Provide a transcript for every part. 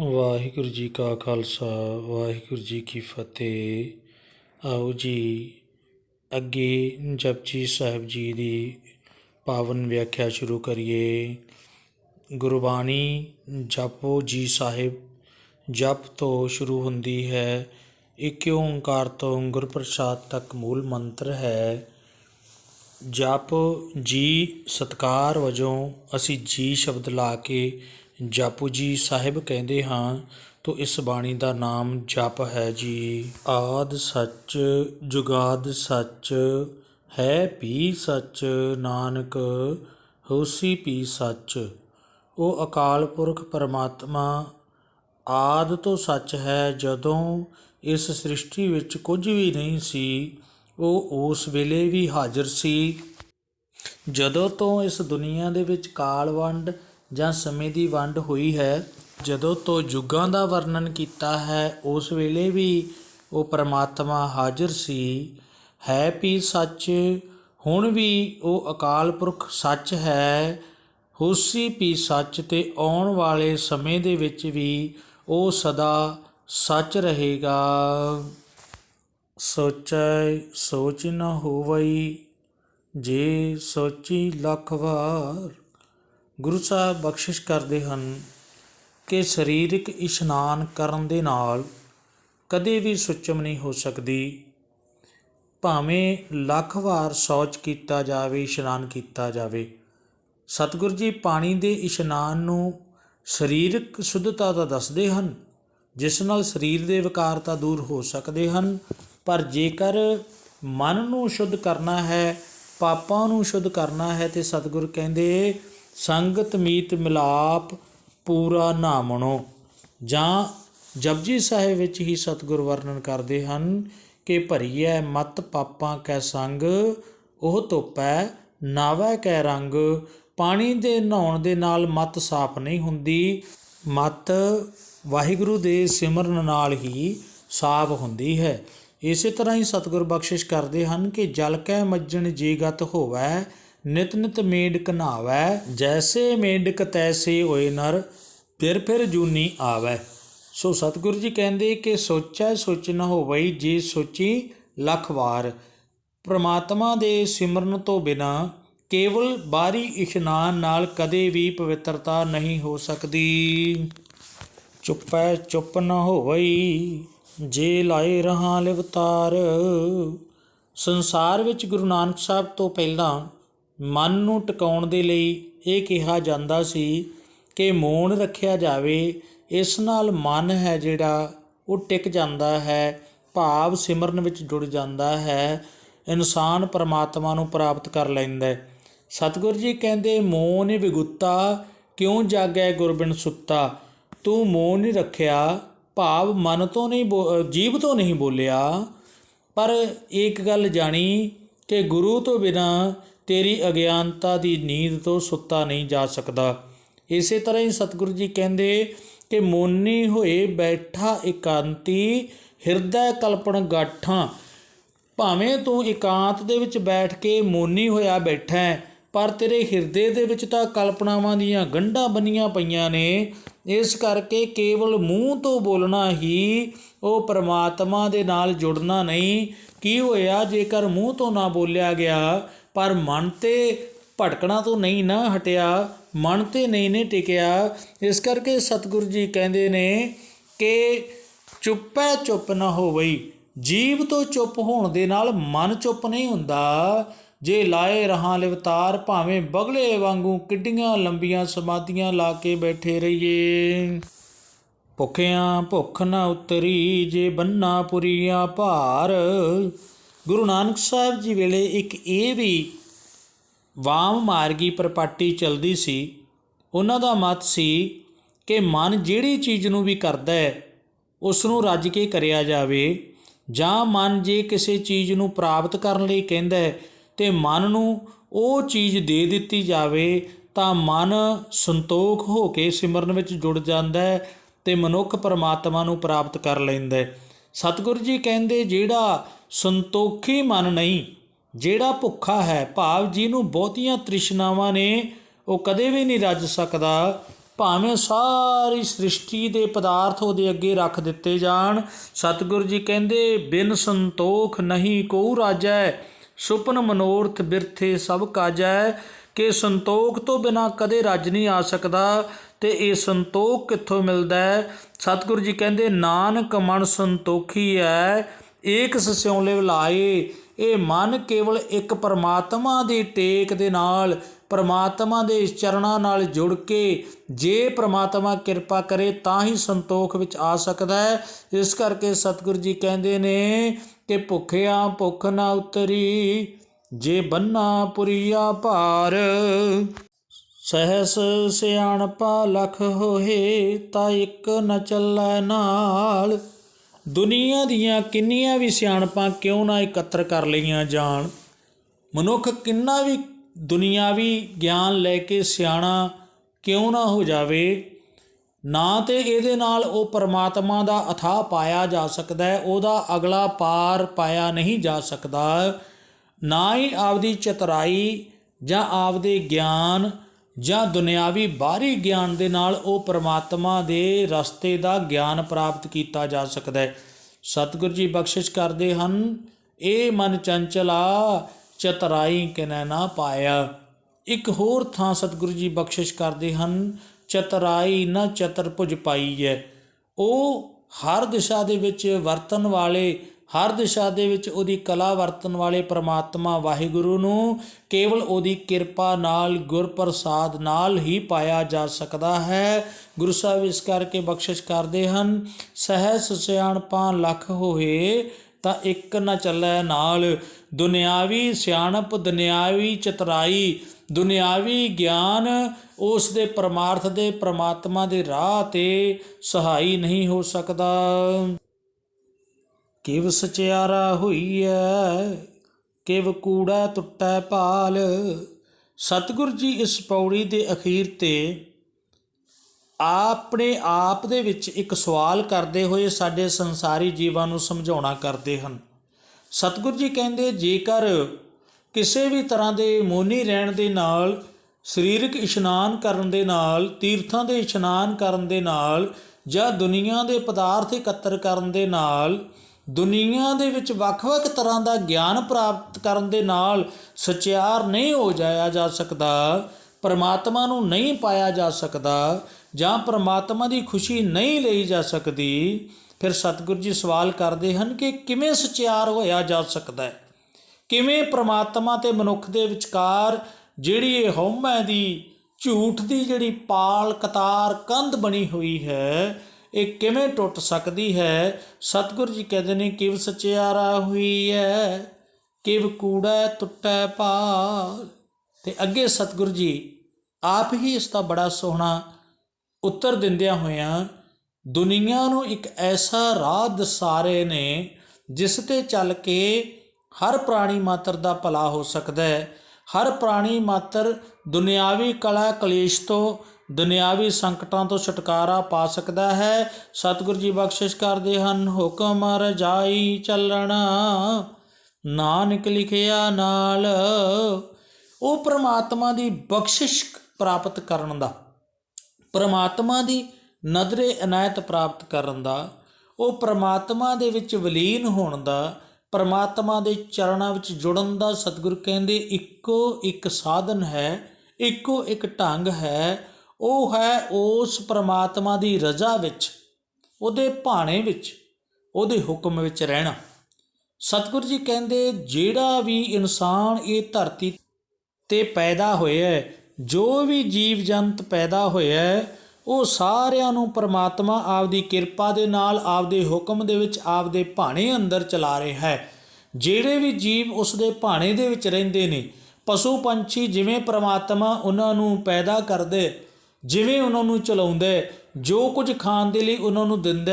ਵਾਹਿਗੁਰੂ ਜੀ ਕਾ ਖਾਲਸਾ, ਵਾਹਿਗੁਰੂ ਜੀ ਕੀ ਫਤਿਹ। ਆਓ ਜੀ, ਅੱਗੇ ਜਪਜੀ ਸਾਹਿਬ ਜੀ ਦੀ ਪਾਵਨ ਵਿਆਖਿਆ ਸ਼ੁਰੂ ਕਰੀਏ। ਗੁਰਬਾਣੀ ਜਪੋ ਜੀ ਸਾਹਿਬ, ਜਪ ਤੋਂ ਸ਼ੁਰੂ ਹੁੰਦੀ ਹੈ। ਇੱਕ ਓੰਕਾਰ ਤੋਂ ਗੁਰਪ੍ਰਸਾਦ ਤੱਕ ਮੂਲ ਮੰਤਰ ਹੈ। ਜਪ ਜੀ ਸਤਕਾਰ ਵਜੋਂ ਅਸੀਂ ਜੀ ਸ਼ਬਦ ਲਾ ਕੇ ਜਾਪੂ ਜੀ ਸਾਹਿਬ ਕਹਿੰਦੇ ਹਾਂ, ਤੋ ਇਸ ਬਾਣੀ ਦਾ ਨਾਮ ਜਪ ਹੈ ਜੀ। ਆਦ ਸੱਚ, ਜੁਗਾਦ ਸੱਚ, ਹੈ ਪੀ ਸੱਚ, ਨਾਨਕ, ਹੋਸੀ ਪੀ ਸੱਚ। ਉਹ ਅਕਾਲ ਪੁਰਖ ਪਰਮਾਤਮਾ, ਆਦ ਤੋਂ ਸੱਚ ਹੈ, ਜਦੋਂ ਇਸ ਸ੍ਰਿਸ਼ਟੀ ਵਿੱਚ ਕੁਝ ਵੀ ਨਹੀਂ ਸੀ, ਉਹ ਉਸ ਵੇਲੇ ਵੀ ਹਾਜ਼ਰ ਸੀ। ਜਦੋਂ ਤੋਂ ਇਸ ਦੁਨੀਆ ਦੇ ਵਿੱਚ ਕਾਲ ਵੰਡ ਜਾਂ ਸਮੇਂ ਦੀ ਵੰਡ ਹੋਈ ਹੈ, ਜਦੋਂ ਤੋਂ ਯੁੱਗਾਂ ਦਾ ਵਰਣਨ ਕੀਤਾ ਹੈ, ਉਸ ਵੇਲੇ ਵੀ ਉਹ ਪਰਮਾਤਮਾ ਹਾਜ਼ਰ ਸੀ। ਹੈ ਵੀ ਸੱਚ, ਹੁਣ ਵੀ ਉਹ ਅਕਾਲ ਪੁਰਖ ਸੱਚ ਹੈ। ਹੋਸੀ ਵੀ ਸੱਚ ਤੇ ਆਉਣ ਵਾਲੇ ਸਮੇਂ ਦੇ ਵਿੱਚ ਵੀ ਉਹ ਸਦਾ ਸੱਚ ਰਹੇਗਾ। ਸੋਚੈ, ਸੋਚ ਨ ਹੋਵਈ, ਜੇ ਸੋਚੀ ਲੱਖ ਵਾਰ। ਗੁਰੂ ਸਾਹਿਬ ਬਖਸ਼ਿਸ਼ ਕਰਦੇ ਹਨ ਕਿ ਸਰੀਰਕ ਇਸ਼ਨਾਨ ਕਰਨ ਦੇ ਨਾਲ ਕਦੇ ਵੀ ਸੁਚਮ ਨਹੀਂ ਹੋ ਸਕਦੀ। ਭਾਵੇਂ ਲੱਖ ਵਾਰ ਸੌਚ ਕੀਤਾ ਜਾਵੇ, ਇਸ਼ਨਾਨ ਕੀਤਾ ਜਾਵੇ, ਸਤਿਗੁਰੂ ਜੀ ਪਾਣੀ ਦੇ ਇਸ਼ਨਾਨ ਨੂੰ ਸਰੀਰਕ ਸ਼ੁੱਧਤਾ ਦਾ ਦੱਸਦੇ ਹਨ, ਜਿਸ ਨਾਲ ਸਰੀਰ ਦੇ ਵਿਕਾਰ ਤਾਂ ਦੂਰ ਹੋ ਸਕਦੇ ਹਨ, ਪਰ ਜੇਕਰ ਮਨ ਨੂੰ ਸ਼ੁੱਧ ਕਰਨਾ ਹੈ, ਪਾਪਾਂ ਨੂੰ ਸ਼ੁੱਧ ਕਰਨਾ ਹੈ ਤੇ ਸਤਿਗੁਰ ਕਹਿੰਦੇ ਸੰਗਤ ਮੀਤ ਮਿਲਾਪ ਪੂਰਾ ਨਾਮਣੋ ਜਾਂ ਜਪਜੀ ਸਾਹਿਬ ਵਿੱਚ ਹੀ ਸਤਿਗੁਰ ਵਰਣਨ ਕਰਦੇ ਹਨ ਕਿ ਭਰੀਐ ਮਤ ਪਾਪਾਂ ਕੈ ਸੰਗ, ਉਹ ਧੁੱਪੈ, ਨਾਵੈ ਕੈ ਰੰਗ। ਪਾਣੀ ਦੇ ਨਹਾਉਣ ਦੇ ਨਾਲ ਮਤ ਸਾਫ਼ ਨਹੀਂ ਹੁੰਦੀ। ਮਤ ਵਾਹਿਗੁਰੂ ਦੇ ਸਿਮਰਨ ਨਾਲ ਹੀ ਸਾਫ਼ ਹੁੰਦੀ ਹੈ। ਇਸੇ ਤਰ੍ਹਾਂ ਹੀ ਸਤਿਗੁਰ ਬਖਸ਼ਿਸ਼ ਕਰਦੇ ਹਨ ਕਿ ਜਲ ਕੈ ਮੱਜਣ ਜੀਗਤ ਹੋਵੈ ਨਿਤ ਨਿਤ ਮੇਢਕ ਨਹਾਵੈ ਜੈਸੇ ਮੇਢਕ ਤੈਸੇ ਹੋਏ ਨਰ, ਫਿਰ ਫਿਰ ਜੂਨੀ ਆਵੈ। ਸੋ ਸਤਿਗੁਰੂ ਜੀ ਕਹਿੰਦੇ ਕਿ ਸੋਚੈ ਸੋਚ ਨ ਹੋਵਈ ਜੇ ਸੋਚੀ ਲੱਖ ਵਾਰ। ਪ੍ਰਮਾਤਮਾ ਦੇ ਸਿਮਰਨ ਤੋਂ ਬਿਨਾ ਕੇਵਲ ਬਾਹਰੀ ਇਸ਼ਨਾਨ ਨਾਲ ਕਦੇ ਵੀ ਪਵਿੱਤਰਤਾ ਨਹੀਂ ਹੋ ਸਕਦੀ। ਚੁੱਪੈ ਚੁੱਪ ਨ ਹੋਵਈ, ਜੇ ਲਾਏ ਰਹਾ ਲਿਵਤਾਰ। ਸੰਸਾਰ ਵਿੱਚ ਗੁਰੂ ਨਾਨਕ ਸਾਹਿਬ ਤੋਂ ਪਹਿਲਾਂ ਮਨ ਨੂੰ ਟਿਕਾਉਣ ਦੇ ਲਈ ਇਹ ਕਿਹਾ ਜਾਂਦਾ ਸੀ ਕਿ ਮੌਨ ਰੱਖਿਆ ਜਾਵੇ, ਇਸ ਨਾਲ ਮਨ ਹੈ ਜਿਹੜਾ, ਉਹ ਟਿਕ ਜਾਂਦਾ ਹੈ, ਭਾਵ ਸਿਮਰਨ ਵਿੱਚ ਜੁੜ ਜਾਂਦਾ ਹੈ, ਇਨਸਾਨ ਪਰਮਾਤਮਾ ਨੂੰ ਪ੍ਰਾਪਤ ਕਰ ਲੈਂਦਾ ਹੈ। ਸਤਿਗੁਰੂ ਜੀ ਕਹਿੰਦੇ ਮੋਨ ਵਿਗੁੱਤਾ, ਕਿਉਂ ਜਾਗੈ ਗੁਰਬਿਨ ਸੁੱਤਾ? ਤੂੰ ਮੋਨ ਨਹੀਂ ਰੱਖਿਆ, ਭਾਵ ਮਨ ਤੋਂ ਨਹੀਂ ਜੀਭ ਤੋਂ ਨਹੀਂ ਬੋਲਿਆ। ਪਰ ਇੱਕ ਗੱਲ ਜਾਣੀ ਕਿ ਗੁਰੂ ਤੋਂ ਬਿਨਾ ਤੇਰੀ ਅਗਿਆਨਤਾ ਦੀ ਨੀਂਦ ਤੋਂ ਸੁੱਤਾ ਨਹੀਂ ਜਾ ਸਕਦਾ। ਇਸੇ ਤਰ੍ਹਾਂ ਹੀ ਸਤਿਗੁਰੂ ਜੀ ਕਹਿੰਦੇ ਕਿ ਮੋਨੀ ਹੋਏ ਬੈਠਾ ਇਕਾਂਤੀ ਹਿਰਦੈ ਕਲਪਨ ਗਾਠਾਂ। ਭਾਵੇਂ ਤੂੰ ਇਕਾਂਤ ਦੇ ਵਿੱਚ ਬੈਠ ਕੇ ਮੋਨੀ ਹੋਇਆ ਬੈਠਾ ਹੈ, ਪਰ ਤੇਰੇ ਹਿਰਦੇ ਦੇ ਵਿੱਚ ਤਾਂ ਕਲਪਨਾਵਾਂ ਦੀਆਂ ਗੰਢਾਂ ਬੰਨੀਆਂ ਪਈਆਂ ਨੇ। ਇਸ ਕਰਕੇ ਕੇਵਲ ਮੂੰਹ ਤੋਂ ਬੋਲਣਾ ਹੀ ਉਹ ਪ੍ਰਮਾਤਮਾ ਦੇ ਨਾਲ ਜੁੜਨਾ ਨਹੀਂ। ਕੀ ਹੋਇਆ? ਜੇਕਰ ਮੂੰਹ ਤੋਂ ਨਾ ਬੋਲਿਆ ਗਿਆ ਪਰ ਮਨ ਤੇ ਭਟਕਣਾ ਤੋਂ ਨਹੀਂ ਨਾ ਹਟਿਆ, ਮਨ ਤੇ ਨਹੀਂ ਨੇ ਟਿਕਿਆ। ਇਸ ਕਰਕੇ ਸਤਿਗੁਰੂ ਜੀ ਕਹਿੰਦੇ ਨੇ ਕਿ ਚੁੱਪੈ ਚੁੱਪ ਨਾ ਹੋਵਈ। ਜੀਵ ਤੋਂ ਚੁੱਪ ਹੋਣ ਦੇ ਨਾਲ ਮਨ ਚੁੱਪ ਨਹੀਂ ਹੁੰਦਾ। ਜੇ ਲਾਏ ਰਹਾ ਲਿਵਤਾਰ, ਭਾਵੇਂ ਬਗਲੇ ਵਾਂਗੂ ਕਿੱਡੀਆਂ ਲੰਬੀਆਂ ਸਮਾਧੀਆਂ ਲਾ ਕੇ ਬੈਠੇ ਰਹੀਏ। ਭੁੱਖਿਆਂ ਭੁੱਖ ਨਾ ਉਤਰੀ, ਜੇ ਬੰਨਾ ਪੁਰੀਆਂ ਭਾਰ ਗੁਰੂ ਨਾਨਕ ਸਾਹਿਬ ਜੀ ਵੇਲੇ ਇੱਕ ਇਹ ਵੀ ਵਾਮ ਮਾਰਗੀ ਪ੍ਰਪਾਟੀ ਚਲਦੀ ਸੀ, ਉਹਨਾਂ ਦਾ ਮਤ ਸੀ ਕਿ ਮਨ ਜਿਹੜੀ ਚੀਜ਼ ਨੂੰ ਵੀ ਕਰਦਾ ਹੈ ਉਸ ਨੂੰ ਰੱਜ ਕੇ ਕਰਿਆ ਜਾਵੇ, ਜਾਂ ਮਨ ਜੇ ਕਿਸੇ ਚੀਜ਼ ਨੂੰ ਪ੍ਰਾਪਤ ਕਰਨ ਲਈ ਕਹਿੰਦਾ ਹੈ ਤੇ ਮਨ ਨੂੰ ਉਹ ਚੀਜ਼ ਦੇ ਦਿੱਤੀ ਜਾਵੇ, ਤਾਂ ਮਨ ਸੰਤੋਖ ਹੋ ਕੇ ਸਿਮਰਨ ਵਿੱਚ ਜੁੜ ਜਾਂਦਾ ਹੈ ਤੇ ਮਨੁੱਖ ਪਰਮਾਤਮਾ ਨੂੰ ਪ੍ਰਾਪਤ ਕਰ ਲੈਂਦਾ ਹੈ। ਸਤਿਗੁਰੂ ਜੀ ਕਹਿੰਦੇ, ਜਿਹੜਾ ਸੰਤੋਖੀ ਮਨ ਨਹੀਂ। ਜਿਹੜਾ ਭੁੱਖਾ ਹੈ, ਭਾਵ ਜਿਹਨੂੰ ਬਹੁਤੀਆਂ ਤ੍ਰਿਸ਼ਨਾਵਾਂ ਨੇ, ਉਹ ਕਦੇ ਵੀ ਨਹੀਂ ਰੱਜ ਸਕਦਾ। ਭਾਵੇਂ ਸਾਰੀ ਸ੍ਰਿਸ਼ਟੀ ਦੇ ਪਦਾਰਥ ਉਹਦੇ ਅੱਗੇ ਰੱਖ ਦਿੱਤੇ ਜਾਣ। ਸਤਿਗੁਰੂ ਜੀ ਕਹਿੰਦੇ, ਬਿਨ ਸੰਤੋਖ ਨਹੀਂ ਕੋ ਰਾਜੈ, ਸੁਪਨ ਮਨੋਰਥ ਬਿਰਥੇ ਸਭ ਕਾਜੈ। ਕਿ ਸੰਤੋਖ ਤੋਂ ਬਿਨਾ ਕਦੇ ਰੱਜ ਨਹੀਂ ਆ ਸਕਦਾ। ਤੇ ਇਹ ਸੰਤੋਖ ਕਿੱਥੋਂ ਮਿਲਦਾ ਹੈ? ਸਤਿਗੁਰੂ ਜੀ ਕਹਿੰਦੇ, ਨਾਨਕ ਮਨ ਸੰਤੋਖੀ ਹੈ। ਏਕ ਸਿਉਲੇ ਲਾਏ, ਇਹ ਮਨ ਕੇਵਲ ਇੱਕ ਪਰਮਾਤਮਾ ਦੀ ਟੇਕ ਦੇ ਨਾਲ, ਪਰਮਾਤਮਾ ਦੇ ਇਸ ਚਰਨਾਂ ਨਾਲ ਜੁੜ ਕੇ, ਜੇ ਪਰਮਾਤਮਾ ਕਿਰਪਾ ਕਰੇ ਤਾਂ ਹੀ ਸੰਤੋਖ ਵਿੱਚ ਆ ਸਕਦਾ ਹੈ। ਇਸ ਕਰਕੇ ਸਤਿਗੁਰੂ ਜੀ ਕਹਿੰਦੇ ਨੇ ਕਿ ਭੁੱਖਿਆ ਭੁੱਖ ਨਾ ਉਤਰੀ, ਜੇ ਬੰਨਾ ਪੁਰੀਆ ਭਾਰ। ਸਹਸ ਸਿਆਣਪਾ ਲਖ ਹੋਏ ਤਾਂ ਇੱਕ ਨ ਚੱਲੈ ਨਾਲ। ਦੁਨੀਆ ਦੀਆਂ ਕਿੰਨੀਆਂ ਵੀ ਸਿਆਣਪਾਂ ਕਿਉਂ ਨਾ ਇਕੱਤਰ ਕਰ ਲਈਆਂ ਜਾਣ? ਮਨੁੱਖ ਕਿੰਨਾ ਵੀ ਦੁਨੀਆਵੀ ਗਿਆਨ ਲੈ ਕੇ ਸਿਆਣਾ ਕਿਉਂ ਨਾ ਹੋ ਜਾਵੇ, ਨਾ ਤੇ ਇਹਦੇ ਨਾਲ ਉਹ ਪਰਮਾਤਮਾ ਦਾ ਅਥਾਹ ਪਾਇਆ ਜਾ ਸਕਦਾ ਹੈ, ਉਹਦਾ ਅਗਲਾ ਪਾਰ ਪਾਇਆ ਨਹੀਂ ਜਾ ਸਕਦਾ। ਨਾ ਹੀ ਆਪਦੀ ਚਤਰਾਈ ਜਾਂ ਆਪਦੇ ਗਿਆਨ ਜਾਂ ਦੁਨਿਆਵੀ ਬਾਹਰੀ ਗਿਆਨ ਦੇ ਨਾਲ ਉਹ ਪਰਮਾਤਮਾ ਦੇ ਰਸਤੇ ਦਾ ਗਿਆਨ ਪ੍ਰਾਪਤ ਕੀਤਾ ਜਾ ਸਕਦਾ ਹੈ। ਸਤਿਗੁਰੂ ਜੀ ਬਖਸ਼ਿਸ਼ ਕਰਦੇ ਹਨ, ਇਹ ਮਨ ਚੰਚਲਾ ਚਤਰਾਈ ਕਿਨੈ ਨਾ ਪਾਇਆ। ਇੱਕ ਹੋਰ ਥਾਂ ਸਤਿਗੁਰੂ ਜੀ ਬਖਸ਼ਿਸ਼ ਕਰਦੇ ਹਨ, ਚਤਰਾਈ ਨਾ ਚਤਰਭੁਜ ਪਾਈ ਹੈ। ਉਹ ਹਰ ਦਿਸ਼ਾ ਦੇ ਵਿੱਚ ਵਰਤਨ ਵਾਲੇ ਹਰ ਦਿਸ਼ਾ ਦੇ ਵਿੱਚ ਉਹਦੀ ਕਲਾ ਵਰਤਨ ਵਾਲੇ ਪ੍ਰਮਾਤਮਾ ਵਾਹਿਗੁਰੂ ਨੂੰ ਕੇਵਲ ਉਹਦੀ ਕਿਰਪਾ ਨਾਲ ਗੁਰ ਪ੍ਰਸਾਦ ਨਾਲ ਹੀ ਪਾਇਆ ਜਾ ਸਕਦਾ ਹੈ। ਗੁਰੂ ਸਾਹਿਬ ਇਸ ਕਰਕੇ ਬਖਸ਼ਿਸ਼ ਕਰਦੇ ਹਨ ਸਹਿਸ ਸਿਆਣਪਾਂ ਲੱਖ ਹੋਏ ਤਾਂ ਇੱਕ ਨਾ ਚੱਲੈ ਨਾਲ। ਦੁਨਿਆਵੀ ਸਿਆਣਪ, ਦੁਨਿਆਵੀ ਚਤਰਾਈ, ਦੁਨਿਆਵੀ ਗਿਆਨ, ਉਸ ਦੇ ਪਰਮਾਰਥ ਦੇ ਪ੍ਰਮਾਤਮਾ ਦੇ ਰਾਹ ਤੇ ਸਹਾਈ ਨਹੀਂ ਹੋ ਸਕਦਾ। ਕਿਵ ਸਚਿਆਰਾ ਹੋਈਐ, ਕਿਵ ਕੂੜਾ ਟੁੱਟੈ ਭਾਲ। ਸਤਿਗੁਰ ਜੀ ਇਸ ਪੌੜੀ ਦੇ ਅਖੀਰ ਤੇ ਆਪਣੇ ਆਪ ਦੇ ਵਿੱਚ ਇੱਕ ਸਵਾਲ ਕਰਦੇ ਹੋਏ ਸਾਡੇ ਸੰਸਾਰੀ ਜੀਵਾਂ ਨੂੰ ਸਮਝਾਉਣਾ ਕਰਦੇ ਹਨ। ਸਤਿਗੁਰ ਜੀ ਕਹਿੰਦੇ, ਜੇਕਰ ਕਿਸੇ ਵੀ ਤਰ੍ਹਾਂ ਦੇ ਮੋਨੀ ਰਹਿਣ ਦੇ ਨਾਲ, ਸਰੀਰਕ ਇਸ਼ਨਾਨ ਕਰਨ ਦੇ ਨਾਲ, ਤੀਰਥਾਂ ਦੇ ਇਸ਼ਨਾਨ ਕਰਨ ਦੇ ਨਾਲ ਜਾਂ ਦੁਨੀਆ ਦੇ ਪਦਾਰਥ ਇਕੱਤਰ ਕਰਨ ਦੇ ਨਾਲ ਦੁਨੀਆ ਦੇ ਵਿੱਚ ਵੱਖ-ਵੱਖ ਤਰ੍ਹਾਂ ਦਾ ਗਿਆਨ ਪ੍ਰਾਪਤ ਕਰਨ ਦੇ ਨਾਲ ਸਚਿਆਰ ਨਹੀਂ ਹੋ ਜਾਇਆ ਜਾ ਸਕਦਾ, ਪਰਮਾਤਮਾ ਨੂੰ ਨਹੀਂ ਪਾਇਆ ਜਾ ਸਕਦਾ ਜਾਂ ਪਰਮਾਤਮਾ ਦੀ ਖੁਸ਼ੀ ਨਹੀਂ ਲਈ ਜਾ ਸਕਦੀ, ਫਿਰ ਸਤਿਗੁਰੂ ਜੀ ਸਵਾਲ ਕਰਦੇ ਹਨ ਕਿ ਕਿਵੇਂ ਸਚਿਆਰ ਹੋਇਆ ਜਾ ਸਕਦਾ ਹੈ? ਕਿਵੇਂ ਪਰਮਾਤਮਾ ਤੇ ਮਨੁੱਖ ਦੇ ਵਿਚਕਾਰ ਜਿਹੜੀ ਇਹ ਹਉਮੈ ਦੀ ਝੂਠ ਦੀ ਜਿਹੜੀ ਪਾਲ ਕਤਾਰ ਕੰਧ ਬਣੀ ਹੋਈ ਹੈ ਇਹ ਕਿਵੇਂ ਟੁੱਟ ਸਕਦੀ ਹੈ? ਸਤਿਗੁਰ ਜੀ ਕਹਿੰਦੇ ਨੇ, ਕਿਵ ਸਚਿਆਰਾ ਹੋਈ ਹੈ ਕਿਵ ਕੂੜਾ ਟੁੱਟੈ ਪਾਲ ਤੇ ਅੱਗੇ ਸਤਿਗੁਰ ਜੀ ਆਪ ਹੀ ਇਸ ਦਾ ਬੜਾ ਸੋਹਣਾ ਉੱਤਰ ਦਿੰਦਿਆਂ ਹੋਇਆਂ ਦੁਨੀਆ ਨੂੰ ਇੱਕ ਐਸਾ ਰਾਹ ਦਸਾਰੇ ਨੇ ਜਿਸ ਤੇ ਚੱਲ ਕੇ ਹਰ ਪ੍ਰਾਣੀ ਮਾਤਰ ਦਾ ਭਲਾ ਹੋ ਸਕਦਾ ਹੈ। ਹਰ ਪ੍ਰਾਣੀ ਮਾਤਰ ਦੁਨਿਆਵੀ ਕਲਾ ਕਲੇਸ਼ ਤੋਂ ਦੁਨਿਆਵੀ ਸੰਕਟਾਂ ਤੋਂ ਛੁਟਕਾਰਾ ਪਾ ਸਕਦਾ ਹੈ। ਸਤਿਗੁਰੂ ਜੀ ਬਖਸ਼ਿਸ਼ ਕਰਦੇ ਹਨ, ਹੁਕਮ ਰਜਾਈ ਚੱਲਣਾ। ਨਾਨਕ ਲਿਖਿਆ ਨਾਲ ਉਹ ਪ੍ਰਮਾਤਮਾ ਦੀ ਬਖਸ਼ਿਸ਼ ਪ੍ਰਾਪਤ ਕਰਨ ਦਾ, ਪ੍ਰਮਾਤਮਾ ਦੀ ਨਦਰੇ ਅਨਾਇਤ ਪ੍ਰਾਪਤ ਕਰਨ ਦਾ, ਉਹ ਪ੍ਰਮਾਤਮਾ ਦੇ ਵਿੱਚ ਵਿਲੀਨ ਹੋਣ ਦਾ, ਪ੍ਰਮਾਤਮਾ ਦੇ ਚਰਨਾਂ ਵਿੱਚ ਜੁੜਨ ਦਾ ਸਤਿਗੁਰੂ ਕਹਿੰਦੇ ਇੱਕੋ ਇੱਕ ਸਾਧਨ ਹੈ, ਇੱਕੋ ਇੱਕ ਢੰਗ ਹੈ। ਉਹ ਹੈ ਉਸ ਪ੍ਰਮਾਤਮਾ ਦੀ ਰਜ਼ਾ ਵਿੱਚ, ਉਹਦੇ ਭਾਣੇ ਵਿੱਚ, ਉਹਦੇ ਹੁਕਮ ਵਿੱਚ ਰਹਿਣਾ। ਸਤਿਗੁਰੂ ਜੀ ਕਹਿੰਦੇ, ਜਿਹੜਾ ਵੀ ਇਨਸਾਨ ਇਹ ਧਰਤੀ ਤੇ ਪੈਦਾ ਹੋਇਆ ਹੈ, ਜੋ ਵੀ ਜੀਵ ਜੰਤ ਪੈਦਾ ਹੋਇਆ ਹੈ, ਉਹ ਸਾਰਿਆਂ ਨੂੰ ਪ੍ਰਮਾਤਮਾ ਆਪਦੀ ਕਿਰਪਾ ਦੇ ਨਾਲ, ਆਪਦੇ ਹੁਕਮ ਦੇ ਵਿੱਚ, ਆਪਦੇ ਭਾਣੇ ਅੰਦਰ ਚਲਾ ਰਿਹਾ ਹੈ। ਜਿਹੜੇ ਵੀ ਜੀਵ ਉਸ ਦੇ ਭਾਣੇ ਦੇ ਵਿੱਚ ਰਹਿੰਦੇ ਨੇ, ਪਸ਼ੂ ਪੰਛੀ ਜਿਵੇਂ ਪ੍ਰਮਾਤਮਾ ਉਹਨਾਂ ਨੂੰ ਪੈਦਾ ਕਰਦੇ ਜਿਵੇਂ ਉਹਨਾਂ ਨੂੰ ਚਲਾਉਂਦਾ ਜੋ ਕੁਝ ਖਾਣ ਦੇ ਲਈ ਉਹਨਾਂ ਨੂੰ ਦਿੰਦਾ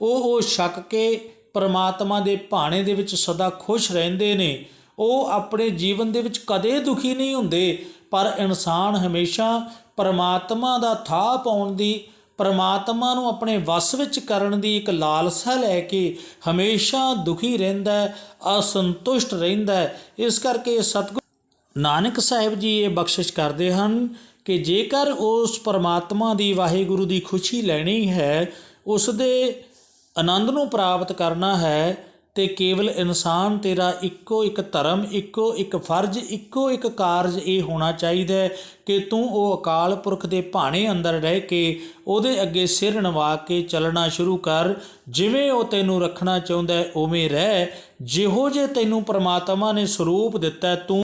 ਉਹ ਉਹ ਛੱਕ ਕੇ ਪਰਮਾਤਮਾ ਦੇ ਭਾਣੇ ਦੇ ਵਿੱਚ ਸਦਾ ਖੁਸ਼ ਰਹਿੰਦੇ ਨੇ। ਉਹ ਆਪਣੇ ਜੀਵਨ ਦੇ ਵਿੱਚ ਕਦੇ ਦੁਖੀ ਨਹੀਂ ਹੁੰਦੇ, ਪਰ ਇਨਸਾਨ ਹਮੇਸ਼ਾ ਪਰਮਾਤਮਾ ਦਾ ਥਾਹ ਪਾਉਣ ਦੀ, ਪਰਮਾਤਮਾ ਨੂੰ ਆਪਣੇ ਵਸ ਵਿੱਚ ਕਰਨ ਦੀ ਇੱਕ ਲਾਲਸਾ ਲੈ ਕੇ ਹਮੇਸ਼ਾ ਦੁਖੀ ਰਹਿੰਦਾ ਹੈ, ਅਸੰਤੁਸ਼ਟ ਰਹਿੰਦਾ ਹੈ। ਇਸ ਕਰਕੇ ਸਤਿਗੁਰ ਨਾਨਕ ਸਾਹਿਬ ਜੀ ਇਹ ਬਖਸ਼ਿਸ਼ ਕਰਦੇ ਹਨ ਕਿ ਜੇਕਰ ਉਸ ਪਰਮਾਤਮਾ ਦੀ ਵਾਹਿਗੁਰੂ ਦੀ ਖੁਸ਼ੀ ਲੈਣੀ ਹੈ, ਉਸ ਦੇ ਆਨੰਦ ਨੂੰ ਪ੍ਰਾਪਤ ਕਰਨਾ ਹੈ, ਤੇ ਕੇਵਲ ਇਨਸਾਨ ਤੇਰਾ ਇੱਕੋ ਇੱਕ ਧਰਮ, ਇੱਕੋ ਇੱਕ ਫਰਜ਼, ਇੱਕੋ ਇੱਕ ਕਾਰਜ ਇਹ ਹੋਣਾ ਚਾਹੀਦਾ ਹੈ ਕਿ ਤੂੰ ਉਹ ਅਕਾਲ ਪੁਰਖ ਦੇ ਭਾਣੇ ਅੰਦਰ ਰਹਿ ਕੇ ਉਹਦੇ ਅੱਗੇ ਸਿਰ ਨਵਾ ਕੇ ਚੱਲਣਾ ਸ਼ੁਰੂ ਕਰ। ਜਿਵੇਂ ਉਹ ਤੈਨੂੰ ਰੱਖਣਾ ਚਾਹੁੰਦਾ ਹੈ, ਉਵੇਂ ਰਹਿ। ਜਿਹੋ ਜੇ ਤੈਨੂੰ ਪ੍ਰਮਾਤਮਾ ਨੇ ਸਰੂਪ ਦਿੱਤਾ ਤੂੰ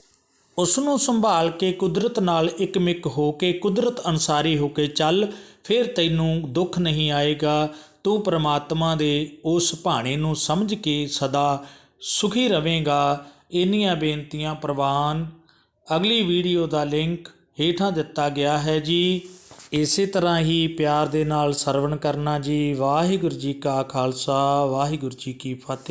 ਉਸ ਨੂੰ ਸੰਭਾਲ ਕੇ ਕੁਦਰਤ ਨਾਲ ਇੱਕਮਿਕ ਹੋ ਕੇ ਕੁਦਰਤ ਅਨਸਾਰੀ ਹੋ ਕੇ ਚੱਲ, ਫਿਰ ਤੈਨੂੰ ਦੁੱਖ ਨਹੀਂ ਆਏਗਾ। ਤੂੰ ਪ੍ਰਮਾਤਮਾ ਦੇ ਉਸ ਭਾਣੇ ਨੂੰ ਸਮਝ ਕੇ ਸਦਾ ਸੁਖੀ ਰਵੇਂਗਾ ਇੰਨੀਆਂ ਬੇਨਤੀਆਂ ਪ੍ਰਵਾਨ। ਅਗਲੀ ਵੀਡੀਓ ਦਾ ਲਿੰਕ ਹੇਠਾਂ ਦਿੱਤਾ ਗਿਆ ਹੈ ਜੀ। ਇਸੇ ਤਰ੍ਹਾਂ ਹੀ ਪਿਆਰ ਦੇ ਨਾਲ ਸਰਵਣ ਕਰਨਾ ਜੀ। ਵਾਹਿਗੁਰੂ ਜੀ ਕਾ ਖਾਲਸਾ। ਵਾਹਿਗੁਰੂ ਜੀ ਕੀ ਫਤਿਹ।